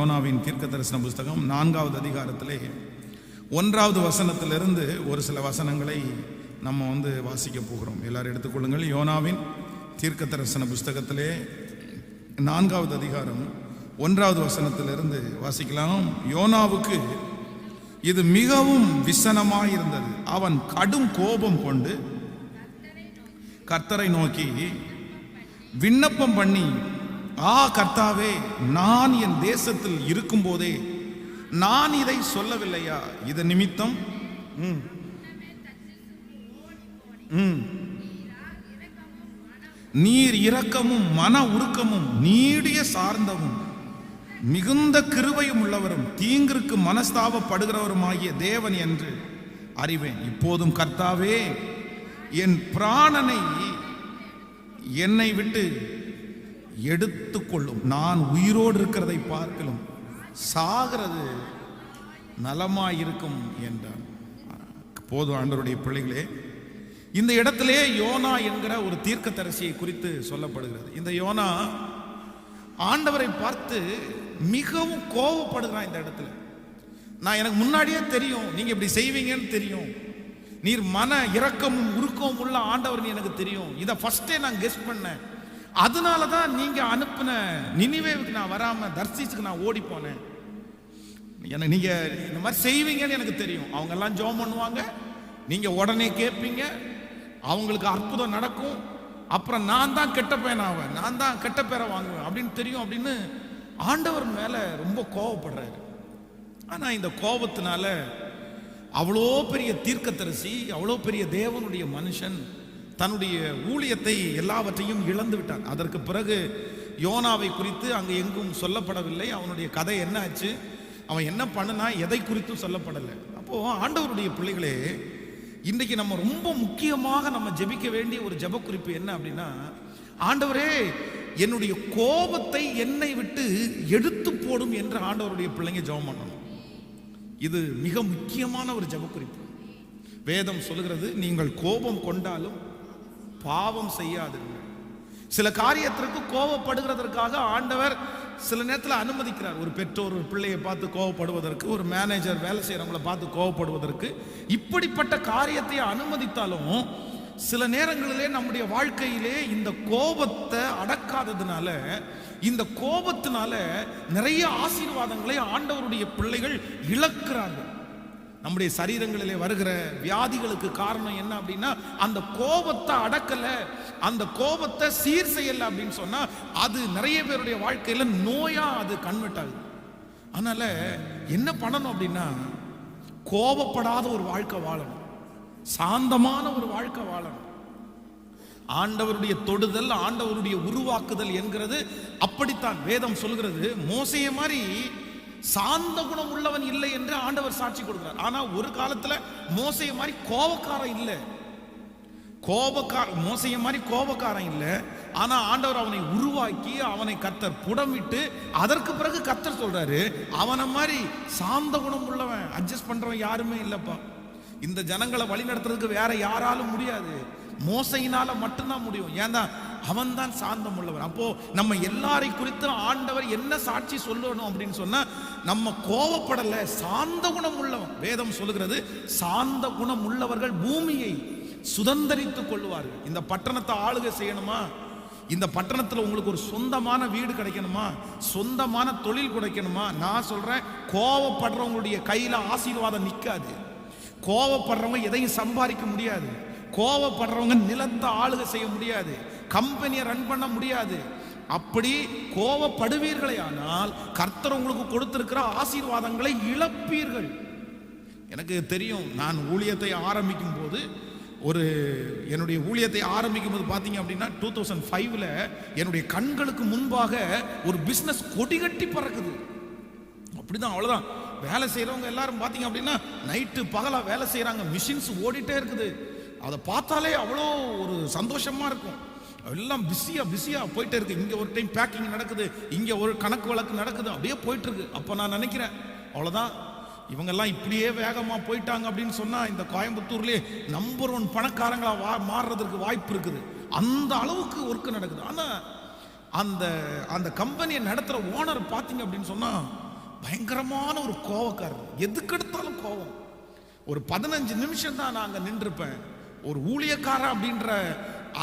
யோனாவின் தீர்க்க தரிசன புஸ்தகம் நான்காவது அதிகாரத்திலே ஒன்றாவது வசனத்திலிருந்து ஒரு சில வசனங்களை நம்ம வந்து வாசிக்க போகிறோம். எல்லாரும் எடுத்துக்கொள்ளுங்கள். யோனாவின் தீர்க்க தரிசன புஸ்தகத்திலே நான்காவது அதிகாரம் ஒன்றாவது வசனத்திலிருந்து வாசிக்கலாம். யோனாவுக்கு இது மிகவும் விசனமாயிருந்தது. அவன் கடும் கோபம் கொண்டு கர்த்தரை நோக்கி விண்ணப்பம் பண்ணி ஆ கர்த்தாவே நான் என் தேசத்தில் இருக்கும்போதே நான் இதை சொல்லவில்லையா? இது நிமித்தம். ம், ம். நீர் இரக்கமும் மன உருக்கமும் நீடிய சார்ந்தவும் மிகுந்த கிருபையும் உள்ளவரும் தீங்கிற்கு மனஸ்தாபப்படுகிறவருமாகிய தேவன் என்று அறிவேன். இப்போதும் கர்த்தாவே என் பிராணனை என்னை விட்டு எடுத்துக்கொள்ளும். நான் உயிரோடு இருக்கிறதை பார்க்கலும் சாகிறது நலமாயிருக்கும் என்றான். போதும் ஆண்டவருடைய பிள்ளைகளே. இந்த இடத்திலே யோனா என்கிற ஒரு தீர்க்கதரிசியை குறித்து சொல்லப்படுகிறது. இந்த யோனா ஆண்டவரை பார்த்து மிகவும் கோவப்படுகிறான் இந்த இடத்துல. நான் எனக்கு முன்னாடியே தெரியும். நீங்க இப்படி செய்வீங்கன்னு தெரியும். நீர் மன இரக்கமும் உருக்கமும் உள்ள ஆண்டவர் எனக்கு தெரியும். இதை ஃபர்ஸ்டே நான் கெஸ் பண்ணேன். அதனால தான் நீங்கள் அனுப்பின நினைவேவுக்கு நான் வராமல் தர்சிச்சுக்கு நான் ஓடி போனேன். எனக்கு நீங்கள் இந்த மாதிரி செய்வீங்கன்னு எனக்கு தெரியும். அவங்கெல்லாம் ஜோம் பண்ணுவாங்க. நீங்கள் உடனே கேட்பீங்க அவங்களுக்கு அற்புதம் நடக்கும். அப்புறம் நான் தான் கெட்ட பையன் ஆவேன். நான் தான் கெட்ட பேரை வாங்குவேன் அப்படின்னு தெரியும் அப்படின்னு ஆண்டவர் மேலே ரொம்ப கோவப்படுறாரு. ஆனால் இந்த கோபத்தினால அவ்வளோ பெரிய தீர்க்கதரிசி அவ்வளோ பெரிய தேவனுடைய மனுஷன் தன்னுடைய ஊழியத்தை எல்லாவற்றையும் இழந்து விட்டான். அதற்கு பிறகு யோனாவை குறித்து அங்கு எங்கும் சொல்லப்படவில்லை. அவனுடைய கதை என்ன ஆச்சு? அவன் என்ன பண்ணுனா எதை குறித்தும் சொல்லப்படலை. அப்போ ஆண்டவருடைய பிள்ளைகளே இன்றைக்கு நம்ம ரொம்ப முக்கியமாக நம்ம ஜெபிக்க வேண்டிய ஒரு ஜெப குறிப்பு என்ன அப்படின்னா ஆண்டவரே என்னுடைய கோபத்தை என்னை விட்டு எடுத்து போடும் என்று ஆண்டவருடைய பிள்ளைங்க ஜெபம் பண்ணணும். இது மிக முக்கியமான ஒரு ஜெப குறிப்பு வேதம் சொல்லுகிறது நீங்கள் கோபம் கொண்டாலும் பாவம் செய்யாதீர்கள் சில காரியத்திற்கு கோவப்படுகிறதற்காக ஆண்டவர் சில நேரத்தில் அனுமதிக்கிறார். ஒரு பெற்றோர் ஒரு பிள்ளையை பார்த்து கோவப்படுவதற்கு ஒரு மேனேஜர் வேலை செய்கிறவங்கள பார்த்து கோவப்படுவதற்கு. இப்படிப்பட்ட காரியத்தை அனுமதித்தாலும் சில நேரங்களிலே நம்முடைய வாழ்க்கையிலே இந்த கோபத்தை அடக்காததுனால இந்த கோபத்தினால நிறைய ஆசீர்வாதங்களை ஆண்டவருடைய பிள்ளைகள் இழக்கிறார்கள். நம்முடைய சரீரங்களிலே வருகிற வியாதிகளுக்கு காரணம் என்ன அப்படின்னா அந்த கோபத்தை அடக்கல. அந்த கோபத்தை சீர் செய்யல அப்படின்னு சொன்னா அது நிறைய பேருடைய வாழ்க்கையில நோயா அது கன்வெர்ட் ஆகுது. அதனால என்ன பண்ணணும் அப்படின்னா கோபப்படாத ஒரு வாழ்க்கை வாழணும். சாந்தமான ஒரு வாழ்க்கை வாழணும். ஆண்டவருடைய தொடுதல் ஆண்டவருடைய உருவாக்குதல் என்கிறது அப்படித்தான். வேதம் சொல்கிறது மோசைய மாதிரி சாந்த குணம் உள்ளவன் ஆண்டவர் சாட்சி கொடுக்கிறார். ஆனா ஒரு காலத்துல மோசைய மாதிரி கோபக்காரன் இல்லை. கோபக்கார மோசைய மாதிரி கோபக்காரன் இல்லை. ஆனா ஆண்டவர் அவனை உருவாக்கி அவனை கத்தர் புடமிட்டு அதற்கு பிறகு கத்தர் சொல்றாரு அவனை மாதிரி சாந்த குணம் உள்ளவன் அட்ஜஸ்ட் பண்றவன் யாருமே இல்லப்பா. இந்த ஜனங்களை வழி நடத்துறதுக்கு வேற யாராலும் முடியாது. மோசையினால மட்டும்தான் முடியும். ஏன்டா அவன் தான் சாந்தம் உள்ளவன் அப்போ நம்ம எல்லாரை குறித்து ஆண்டவர் என்ன சாட்சி சொல்லணும் அப்படின்னு சொன்னா நம்ம கோவப்படல சாந்த குணம் உள்ளவன். வேதம் சொல்லுகிறது சாந்த குணம் உள்ளவர்கள் பூமியை சுதந்திரித்துக் கொள்வார்கள் இந்த பட்டணத்தை ஆளுகை செய்யணுமா? இந்த பட்டணத்தில் உங்களுக்கு ஒரு சொந்தமான வீடு கிடைக்கணுமா? சொந்தமான தொழில் கிடைக்கணுமா? நான் சொல்றேன் கோவப்படுறவங்களுடைய கையில ஆசீர்வாதம் நிற்காது கோவப்படுறவங்க எதையும் சம்பாதிக்க முடியாது. கோவப்படுறவங்க நிலத்தை ஆளுக செய்ய முடியாது. கம்பெனியை ரன் பண்ண முடியாது. அப்படி கோவப்படுவீர்களே ஆனால் கர்த்தர் உங்களுக்கு கொடுத்திருக்கிற ஆசீர்வாதங்களை இழப்பீர்கள். எனக்கு தெரியும் நான் ஊழியத்தை ஆரம்பிக்கும் போது ஒரு என்னுடைய ஊழியத்தை ஆரம்பிக்கும் போது பார்த்தீங்க அப்படின்னா டூ தௌசண்ட் ஃபைவ்ல என்னுடைய கண்களுக்கு முன்பாக ஒரு பிஸ்னஸ் கொடிகட்டி பறக்குது. அப்படிதான் அவ்வளோதான் வேலை செய்கிறவங்க எல்லாரும் பார்த்தீங்க அப்படின்னா நைட்டு பகலாக வேலை செய்கிறாங்க மிஷின்ஸ் ஓடிட்டே இருக்குது. அதை பார்த்தாலே அவ்வளோ ஒரு சந்தோஷமாக இருக்கும். எல்லாம் பிஸியாக பிஸியாக போயிட்டே இருக்கு. இங்கே ஒரு டைம் பேக்கிங் நடக்குது. இங்கே ஒரு கணக்கு வழக்கு நடக்குது. அப்படியே போயிட்டுருக்கு அப்போ நான் நினைக்கிறேன் அவ்வளோதான் இவங்கெல்லாம் இப்படியே வேகமாக போயிட்டாங்க அப்படின்னு சொன்னால் இந்த கோயம்புத்தூர்லேயே நம்பர் ஒன் பணக்காரங்களாக வா மாறுறதுக்கு வாய்ப்பு இருக்குது. அந்த அளவுக்கு ஒர்க்கு நடக்குது. ஆனால் அந்த அந்த கம்பெனியை நடத்துகிற ஓனர் பார்த்தீங்க அப்படின்னு சொன்னால் பயங்கரமான ஒரு கோவக்காரர். எதுக்கு எடுத்தாலும் கோவம். ஒரு பதினஞ்சு நிமிஷம் தான் நான் அங்கே நின்றுருப்பேன் ஒரு ஊழியக்காரன் அப்படின்ற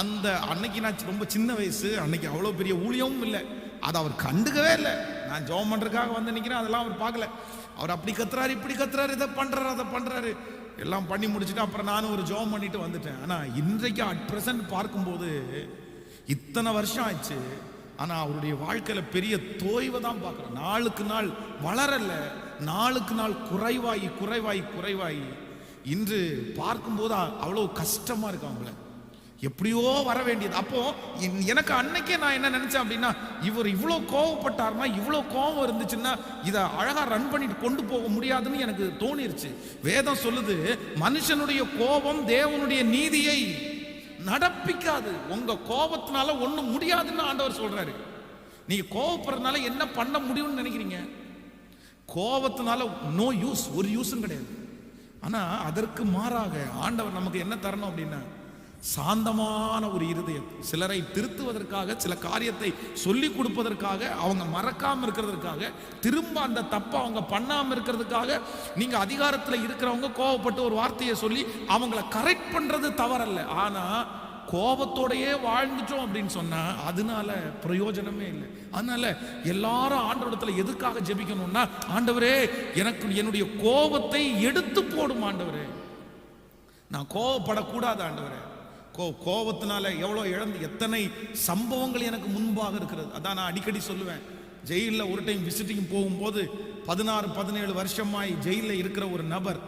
அந்த அன்னைக்கு நான் ரொம்ப சின்ன வயசு அன்னைக்கு அவ்வளோ பெரிய ஊழியமும் இல்லை. அதை அவர் கண்டுக்கவே இல்லை. நான் ஜெபம் பண்ணுறதுக்காக வந்து நிற்கிறேன் அதெல்லாம் அவர் பார்க்கல. அவர் அப்படி கத்துறாரு இப்படி கத்துறாரு இதை பண்ணுறாரு அதை பண்ணுறாரு எல்லாம் பண்ணி முடிச்சுட்டு அப்புறம் நானும் ஒரு ஜெபம் பண்ணிட்டு வந்துட்டேன். ஆனால் இன்றைக்கு அட் ப்ரெசன்ட் பார்க்கும்போது இத்தனை வருஷம் ஆயிடுச்சு. ஆனால் அவருடைய வாழ்க்கையில் பெரிய தோய்வை தான் பார்க்குறோம் நாளுக்கு நாள் வளரல. நாளுக்கு நாள் குறைவாகி குறைவாகி குறைவாகி இன்று பார்க்கும்போது அவ்வளோ அவ்வளவு கஷ்டமா இருக்கு அவங்கள. எப்படியோ வர வேண்டியது. அப்போ எனக்கு அன்னைக்கே நான் என்ன நினைச்சேன் அப்படின்னா இவர் இவ்வளோ கோவப்பட்டாருன்னா இவ்வளோ கோவம் இருந்துச்சுன்னா இதை அழகா ரன் பண்ணிட்டு கொண்டு போக முடியாதுன்னு எனக்கு தோணிருச்சு. வேதம் சொல்லுது மனுஷனுடைய கோபம் தேவனுடைய நீதியை நடப்பிக்காது. உங்க கோபத்தினால ஒன்றும் முடியாதுன்னு ஆண்டவர் சொல்றாரு. நீங்க கோவப்படுறதுனால என்ன பண்ண முடியும்னு நினைக்கிறீங்க? கோபத்தினால நோ யூஸ் ஒரு யூஸும் கிடையாது. ஆனால் அதற்கு மாறாக ஆண்டவர் நமக்கு என்ன தரணும் அப்படின்னா சாந்தமான ஒரு இருதயம். சிலரை திருத்துவதற்காக சில காரியத்தை சொல்லி கொடுப்பதற்காக அவங்க மறக்காம இருக்கிறதுக்காக திரும்ப அந்த தப்பை அவங்க பண்ணாம இருக்கிறதுக்காக நீங்க அதிகாரத்தில் இருக்கிறவங்க கோவப்பட்டு ஒரு வார்த்தையை சொல்லி அவங்கள கரெக்ட் பண்றது தவறல்ல. ஆனா கோபத்தோடையே வாழ்ந்துட்டோம் அப்படின்னு சொன்னா அதனால பிரயோஜனமே இல்லை. அதனால எல்லாரும் ஆண்டவரத்துல எதுக்காக ஜெபிக்கணும்னா ஆண்டவரே எனக்கு என்னுடைய கோபத்தை எடுத்து போடும் ஆண்டவரே. நான் கோவப்படக்கூடாது ஆண்டவரே. கோ கோபத்தினால எவ்வளோ இழந்து எத்தனை சம்பவங்கள் எனக்கு முன்பாக இருக்கிறது. அதான் நான் அடிக்கடி சொல்லுவேன். ஜெயிலில் ஒரு டைம் விசிட்டிங் போகும்போது பதினாறு பதினேழு வருஷமாய் ஜெயிலில் இருக்கிற ஒரு நபர்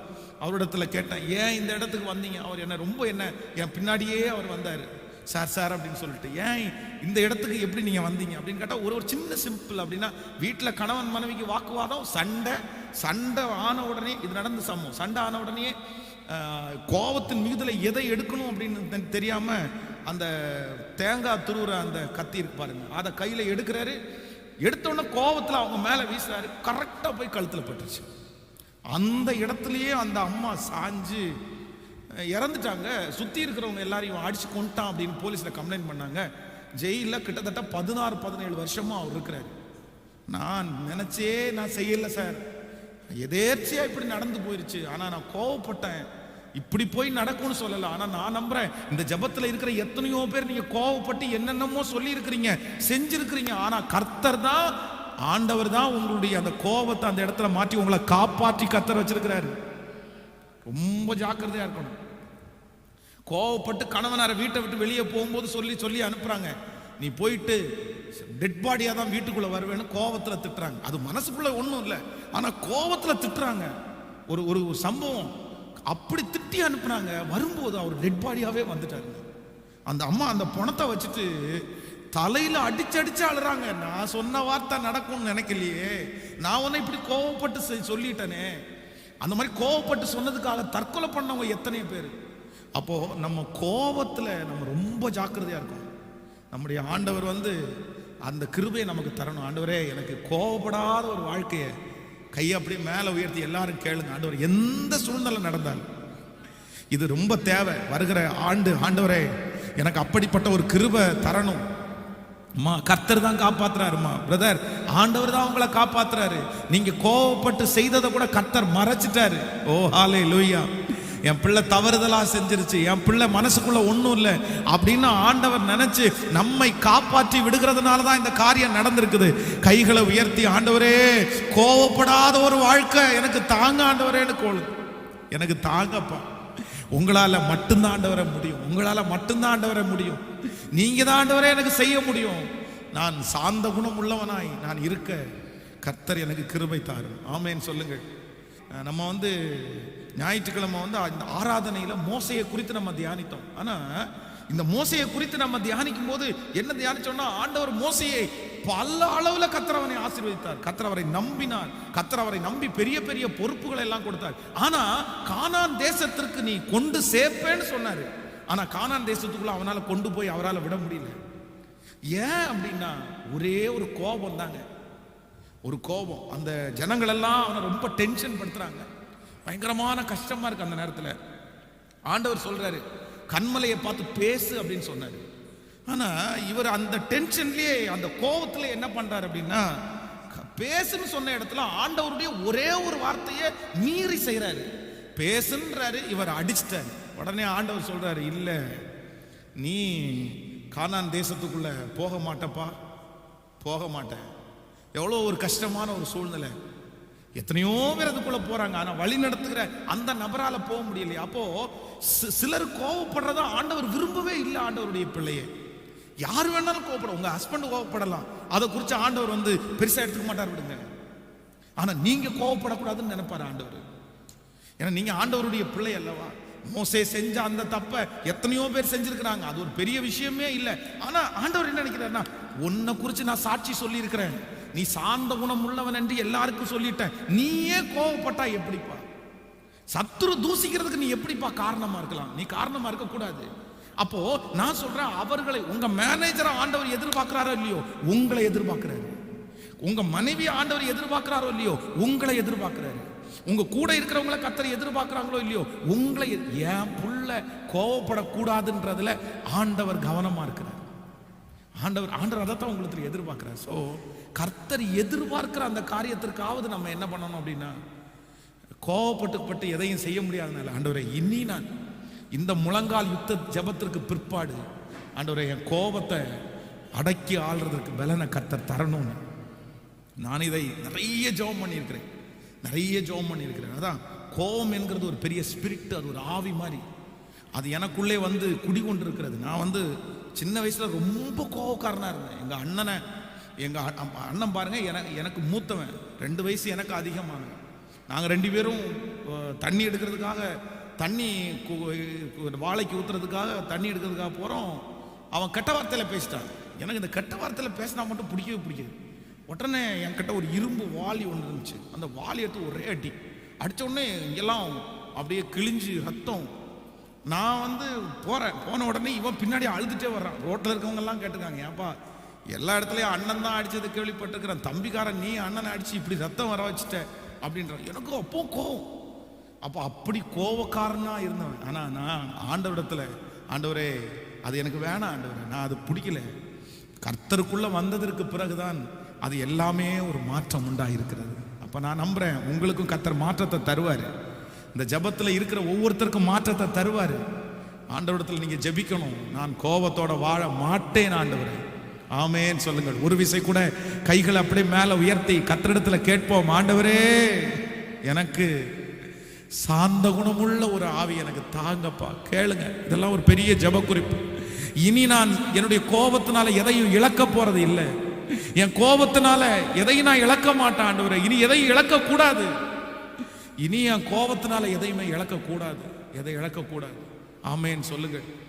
அவரிடத்துல கேட்டேன் ஏன் இந்த இடத்துக்கு வந்தீங்க? அவர் என்ன ரொம்ப என்ன என் பின்னாடியே அவர் வந்தார். சார் சார் அப்படின்னு சொல்லிட்டு ஏன் இந்த இடத்துக்கு எப்படி நீங்கள் வந்தீங்க? அப்படின்னு கேட்டால் ஒரு ஒரு சின்ன சிம்பிள் அப்படின்னா வீட்டில் கணவன் மனைவிக்கு வாக்குவாதம் சண்டை சண்டை ஆன உடனே இது நடந்த சம்பவம். சண்டை ஆன உடனே கோபத்தின் கோவத்தின் எதை எடுக்கணும் அப்படின்னு தெரியாமல் அந்த தேங்காய் துருவுற அந்த கத்தி இருக்கு பாருங்க அதை கையில் எடுக்கிறாரு. எடுத்த உடனே அவங்க மேலே வீசுறாரு. கரெக்டாக போய் கழுத்தில் பட்டுருச்சு அந்த இடத்துலயே அந்த அம்மா சாஞ்சு இறந்துட்டாங்க. சுத்தி இருக்கிறவங்க எல்லாரையும் அடிச்சு கொண்டுட்டான் அப்படின்னு போலீஸ்ல கம்ப்ளைண்ட் பண்ணாங்க. ஜெயிலில் கிட்டத்தட்ட பதினாறு பதினேழு வருஷமாக அவர் இருக்கிறாரு. நான் நினைச்சே நான் செய்யல சார். எதேர்ச்சியா இப்படி நடந்து போயிருச்சு. ஆனா நான் கோவப்பட்டேன். இப்படி போய் நடக்கும்னு சொல்லல. ஆனா நான் நம்புறேன். இந்த ஜபத்துல இருக்கிற எத்தனையோ பேர் நீங்க கோவப்பட்டு என்னென்னமோ சொல்லி இருக்கிறீங்க செஞ்சிருக்கிறீங்க. ஆனா கர்த்தர் தான் ஆண்டவர் தான் உங்களுடைய அந்த கோபத்தை அந்த இடத்துல மாற்றி உங்களை காப்பாற்றி கத்தர வச்சிருக்கிறாரு. ரொம்ப ஜாக்கிரதையா இருக்கணும். கோவப்பட்டு கணவனார வீட்டை விட்டு வெளியே போகும்போது சொல்லி சொல்லி அனுப்புறாங்க. நீ போயிட்டு டெட் பாடியா தான் வீட்டுக்குள்ள வருவேன்னு கோவத்துல திட்டுறாங்க. அது மனசுக்குள்ள ஒன்றும் இல்லை. ஆனா கோவத்துல திட்டுறாங்க. ஒரு ஒரு சம்பவம். அப்படி திட்டி அனுப்புனாங்க வரும்போது அவர் டெட் பாடியாவே வந்துட்டாருங்க அந்த அம்மா அந்த பணத்தை வச்சுட்டு தலையில அடிச்சு அடிச்சு அழுறாங்க. நான் சொன்ன வார்த்தை நடக்கும்னு நினைக்கலையே. நான் உன்னை இப்படி கோவப்பட்டு செ- சொல்லிட்டேனே. அந்த மாதிரி கோவப்பட்டு சொன்னதுக்காக தற்கொலை பண்ணவங்க எத்தனை பேர். அப்போ நம்ம கோபத்துல நம்ம ரொம்ப ஜாக்கிரதையா இருக்கும் நம்முடைய ஆண்டவர் வந்து அந்த கிருபையை நமக்கு தரணும். ஆண்டவரே எனக்கு கோவப்படாத ஒரு வாழ்க்கையை கையை அப்படியே மேலே உயர்த்தி எல்லாரும் கேளுங்க. ஆண்டவர் எந்த சூழ்நிலை நடந்தாலும். இது ரொம்ப தேவை. வருகிற ஆண்டு ஆண்டவரே எனக்கு அப்படிப்பட்ட ஒரு கிருபை தரணும். அம்மா கர்த்தர் தான் காப்பாத்துறாருமா பிரதர் ஆண்டவர் தான் உங்களை காப்பாத்துறாரு. நீங்க கோவப்பட்டு செய்ததை கூட கர்த்தர் மறைச்சிட்டாரு. ஓ ஹாலே லூயா என் பிள்ளை தவறுதலா செஞ்சிருச்சு. என் பிள்ளை மனசுக்குள்ள ஒன்றும் இல்லை. அப்படின்னு ஆண்டவர் நினைச்சு நம்மை காப்பாற்றி விடுகிறதுனால தான் இந்த காரியம் நடந்திருக்குது. கைகளை உயர்த்தி ஆண்டவரே கோவப்படாத ஒரு வாழ்க்கை. எனக்கு தாங்க ஆண்டவரேன்னு கோளு எனக்கு தாங்கப்பா. உங்களால் மட்டும்தான் ஆண்டவர முடியும். உங்களால் மட்டும்தான் ஆண்டவர முடியும். நீங்க தான் ஆண்டவரை எனக்கு செய்ய முடியும். நான் சாந்த குணம் உள்ளவனாய் நான் இருக்க கர்த்தர் எனக்கு கிருபை தாரும். ஆமேன்னு சொல்லுங்கள். நம்ம வந்து ஞாயிற்றுக்கிழமை வந்து இந்த ஆராதனையில் மோசையை குறித்து நம்ம தியானித்தோம். ஆனால் இந்த மோசையை குறித்து நம்ம தியானிக்கும் போது என்ன தியானிச்சோம்னா ஆண்டவர் மோசையை பல அளவுல கத்திரவனை ஆசீர்வதித்தார். கத்திரவரை நம்பினார். கத்திரவரை நம்பி பெரிய பெரிய பொறுப்புகளை எல்லாம் கொடுத்தார். ஆனா கானான் தேசத்திற்கு நீ கொண்டு சேர்ப்பேன்னு சொன்னாரு. ஆனா கானான் தேசத்துக்குள்ள அவனால கொண்டு போய் அவரால் விட முடியல. ஏன் அப்படின்னா ஒரே ஒரு கோபம் தாங்க. ஒரு கோபம். அந்த ஜனங்கள் எல்லாம் அவனை ரொம்ப டென்ஷன் படுத்துறாங்க. பயங்கரமான கஷ்டமா இருக்கு அந்த நேரத்தில். ஆண்டவர் சொல்றாரு கண்மலையை பார்த்து பேசு அப்படின்னு சொன்னாரு. ஆனா இவர் அந்த டென்ஷன்லயே அந்த கோபத்துல என்ன பண்றாரு அப்படின்னா பேசுன்னு சொன்ன இடத்துல ஆண்டவருடைய ஒரே ஒரு வார்த்தையை மீறி செய்கிறாரு பேசுன்றாரு இவர் அடிச்சிட்டாரு. உடனே ஆண்டவர் சொல்றாரு இல்ல நீ கானான் தேசத்துக்குள்ள போக மாட்டப்பா. போக மாட்டேன். எவ்வளோ ஒரு கஷ்டமான ஒரு சூழ்நிலை. எத்தனையோ பேர் அதுக்குள்ள போறாங்க. ஆனா வழி நடத்துகிற அந்த நபரால போக முடியலையா. அப்போ சிலர் கோவப்படுறதா ஆண்டவர் விரும்பவே இல்லை ஆண்டவருடைய பிள்ளையை. யார் வேணாலும் கோபப்படும் உங்க ஹஸ்பண்ட் கோவப்படலாம். அதை குறித்து ஆண்டவர் வந்து பெருசாக எடுத்துக்க மாட்டார் விடுங்க. ஆனால் நீங்கள் கோவப்படக்கூடாதுன்னு நினைப்பாரு ஆண்டவர். ஏன்னா நீங்கள் ஆண்டவருடைய பிள்ளை அல்லவா? மோசே செஞ்ச அந்த தப்பை எத்தனையோ பேர் செஞ்சிருக்கிறாங்க. அது ஒரு பெரிய விஷயமே இல்லை. ஆனால் ஆண்டவர் என்ன நினைக்கிறாருன்னா உன்னை குறித்து நான் சாட்சி சொல்லியிருக்கிறேன். நீ சார்ந்த குணம் உள்ளவன் என்று எல்லாருக்கும் சொல்லிட்டேன். நீயே கோவப்பட்டா எப்படிப்பா? சத்துரு தூசிக்கிறதுக்கு நீ எப்படிப்பா காரணமா இருக்கலாம்? நீ காரணமா இருக்கக்கூடாது. அப்போ நான் சொல்றேன் அவர்களை உங்க மேனேஜரை ஆண்டவர் எதிர்பார்க்கிறாரோ இல்லையோ உங்களை எதிர்பார்க்கிறாரு. உங்க மனைவி ஆண்டவர் எதிர்பார்க்கிறாரோ இல்லையோ உங்களை எதிர்பார்க்கிறாரு. உங்க கூட இருக்கிறவங்கள கத்தரை எதிர்பார்க்கிறாங்களோ இல்லையோ உங்களை என் புள்ள கோவப்படக்கூடாதுன்றதுல ஆண்டவர் கவனமா இருக்கிறார். ஆண்டவர் ஆண்டவர் அதைத்தான் உங்களுக்கு எதிர்பார்க்கிறார். ஸோ கர்த்தர் எதிர்பார்க்கிற அந்த காரியத்திற்காவது நம்ம என்ன பண்ணணும் அப்படின்னா கோவப்பட்டு பட்டு எதையும் செய்ய முடியாதனால ஆண்டவரை இனி நான் இந்த முழங்கால் யுத்த ஜெபத்திற்கு பிற்பாடு ஆண்டவரே என் கோபத்தை அடக்கி ஆள்றதுக்கு பலனை கர்த்தர் தரணும்னு. நான் இதை நிறைய ஜெபம் பண்ணியிருக்கிறேன். நிறைய ஜெபம் பண்ணியிருக்கிறேன். அதான் கோபம் என்கிறது ஒரு பெரிய ஸ்பிரிட் அது ஒரு ஆவி மாதிரி. அது எனக்குள்ளே வந்து குடிகொண்டிருக்கிறது. நான் வந்து சின்ன வயசில் ரொம்ப கோபக்காரனாக இருந்தேன். எங்கள் அண்ணனை எங்கள் அண்ணன் பாருங்கள் எனக்கு எனக்கு மூத்தவன். ரெண்டு வயசு எனக்கு அதிகமானவன். நாங்கள் ரெண்டு பேரும் தண்ணி எடுக்கிறதுக்காக தண்ணி கு- வாழைக்கு ஊற்றுறதுக்காக தண்ணி எடுக்கிறதுக்காக போகிறோம் அவன் கெட்ட வார்த்தையில் பேசிட்டான். எனக்கு இந்த கெட்ட வார்த்தையில் பேசினா மட்டும் பிடிக்கவே பிடிக்காது. உடனே என்கிட்ட ஒரு இரும்பு வாலி ஒன்று இருந்துச்சு. அந்த வாலி எடுத்து ஒரே அடி. அடித்த உடனே இங்கெல்லாம் அப்படியே கிழிஞ்சு ரத்தம். நான் வந்து போகிறேன் போன உடனே இவன் பின்னாடி அழுதுட்டே வர்றான். ரோட்டில் இருக்கவங்கெல்லாம் கேட்டுக்காங்க ஏப்பா எல்லா இடத்துலையும் அண்ணன் தான் அடிச்சது கேள்விப்பட்டிருக்கிறேன். தம்பிக்காரன் நீ அண்ணனை அடிச்சு இப்படி ரத்தம் வர வச்சுட்ட. அப்படின்ற எனக்கு அப்போ கோவம். அப்போ அப்படி கோவக்காரனாக இருந்தவன். ஆனால் நான் ஆண்டவரிடத்தில் ஆண்டவரே அது எனக்கு வேணாம் ஆண்டவரே. நான் அது பிடிக்கல. கர்த்தருக்குள்ளே வந்ததற்கு பிறகுதான் அது எல்லாமே ஒரு மாற்றம் உண்டாயிருக்கிறது. அப்போ நான் நம்புறேன் உங்களுக்கும் கர்த்தர் மாற்றத்தை தருவார். இந்த ஜபத்தில் இருக்கிற ஒவ்வொருத்தருக்கும் மாற்றத்தை தருவார். ஆண்டவரிடத்தில் நீங்கள் ஜெபிக்கணும். நான் கோபத்தோட வாழ மாட்டேன் ஆண்டவரே. ஆமேன்னு சொல்லுங்கள். ஒரு விசை கூட கைகளை அப்படியே மேலே உயர்த்தி கத்திரிடத்தில் கேட்போம். ஆண்டவரே எனக்கு சாந்த குணமுள்ள ஒரு ஆவி எனக்கு தாங்கப்பா. கேளுங்க இதெல்லாம் ஒரு பெரிய ஜெப குறிப்பு இனி நான் என்னுடைய கோபத்தினால எதையும் இழக்க போறது இல்லை. என் கோபத்தினால எதையும் நான் இழக்க மாட்டேன் இனி எதையும் இழக்க கூடாது இனி என் கோபத்தினால எதையுமே இழக்க கூடாது எதை இழக்க கூடாது ஆமேன்னு சொல்லுங்கள்.